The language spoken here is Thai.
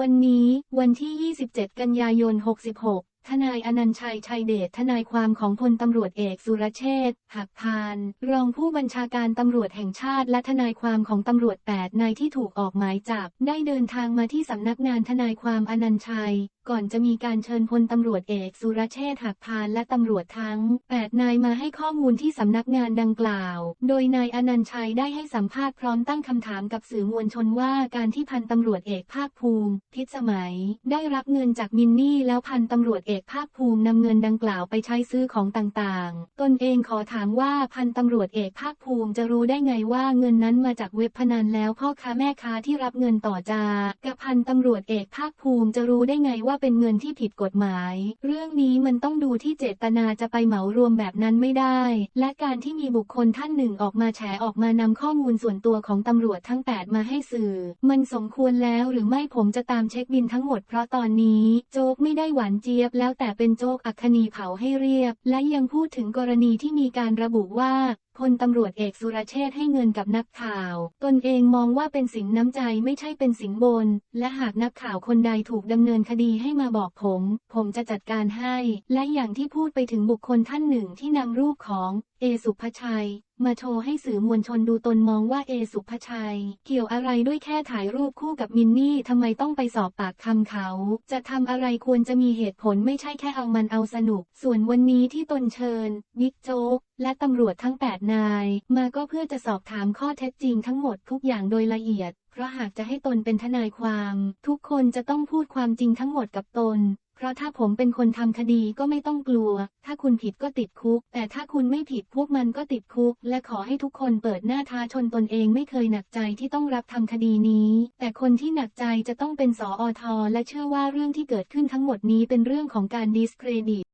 วันนี้ วันที่ 27 กันยายน 66 ทนายอนันชัยชัยเดชทนายความของพลตำรวจเอกสุรเชษฐ์หักพาน รองผู้บัญชาการตำรวจแห่งชาติ และทนายความของตำรวจ8นายที่ถูกออกหมายจับ ได้เดินทางมาที่สำนักงานทนายความอนันชัย ก่อนจะมีการเชิญพลตำรวจเอกสุรเชษฐ์หักพานและตำรวจทั้ง8นายมาให้ข้อมูลที่สำนักงานดังกล่าว โดยนายอนันชัยได้ให้สัมภาษณ์พร้อมตั้งคำถามกับสื่อมวลชนว่าการที่พันตำรวจเอกภาคภูมิ พิสมัย ได้รับเงินจากมินนี่แล้วพันตำรวจเอกกภาคภูมินำเงินดังกล่าวไปใช้ซื้อของต่างๆ ตนเองขอถามว่าพันตำรวจเอกภาคภูมิจะรู้ได้ไงว่าเงินนั้นมาจากเว็บพนันแล้วพ่อค้าแม่ค้าที่รับเงินต่อจากับพันตำรวจเอกภาคภูมิจะรู้ได้ไงว่าเป็นเงินที่ผิดกฎหมาย เรื่องนี้มันต้องดูที่เจตนาจะไปเหมารวมแบบนั้นไม่ได้ และการที่มีบุคคลท่านหนึ่งออกมาแฉออกมานำข้อมูลส่วนตัวของตำรวจทั้ง 8 มาให้สื่อ มันสมควรแล้วหรือไม่ผมจะตามเช็คบินทั้งหมดเพราะตอนนี้ โจ๊กไม่ได้หวานเจี๊ยบแล้วแล้วแต่เป็นโจกอัคนีเผาให้เรียบ และยังพูดถึงกรณีที่มีการระบุว่า พลตำรวจเอกสุรเชษให้เงินกับนักข่าว ตนเองมองว่าเป็นสินน้ำใจไม่ใช่เป็นสินบน และหากนักข่าวคนใดถูกดำเนินคดีให้มาบอกผม ผมจะจัดการให้ และอย่างที่พูดไปถึงบุคคลท่านหนึ่งที่นำรูปของเอสุภชัย มาโชว์ให้สื่อมวลชนดูตนมองว่าเอสุภชัย เกี่ยวอะไรด้วยแค่ถ่ายรูปคู่กับมินนี่ทำไมต้องไปสอบปากคำเขา จะทำอะไรควรจะมีเหตุผลไม่ใช่แค่เอามันเอาสนุก ส่วนวันนี้ที่ตนเชิญบิ๊กโจ๊กและตำรวจทั้ง 8นาย มาก็เพื่อจะสอบถามข้อเท็จจริงทั้งหมดทุกอย่างโดยละเอียด เพราะหากจะให้ตนเป็นทนายความ ทุกคนจะต้องพูดความจริงทั้งหมดกับตน เพราะถ้าผมเป็นคนทำคดีก็ไม่ต้องกลัว ถ้าคุณผิดก็ติดคุก แต่ถ้าคุณไม่ผิดพวกมันก็ติดคุก และขอให้ทุกคนเปิดหน้าท้าชนตนเองไม่เคยหนักใจที่ต้องรับทำคดีนี้ แต่คนที่หนักใจจะต้องเป็นสออทและเชื่อว่าเรื่องที่เกิดขึ้นทั้งหมดนี้เป็นเรื่องของการดิสเครดิต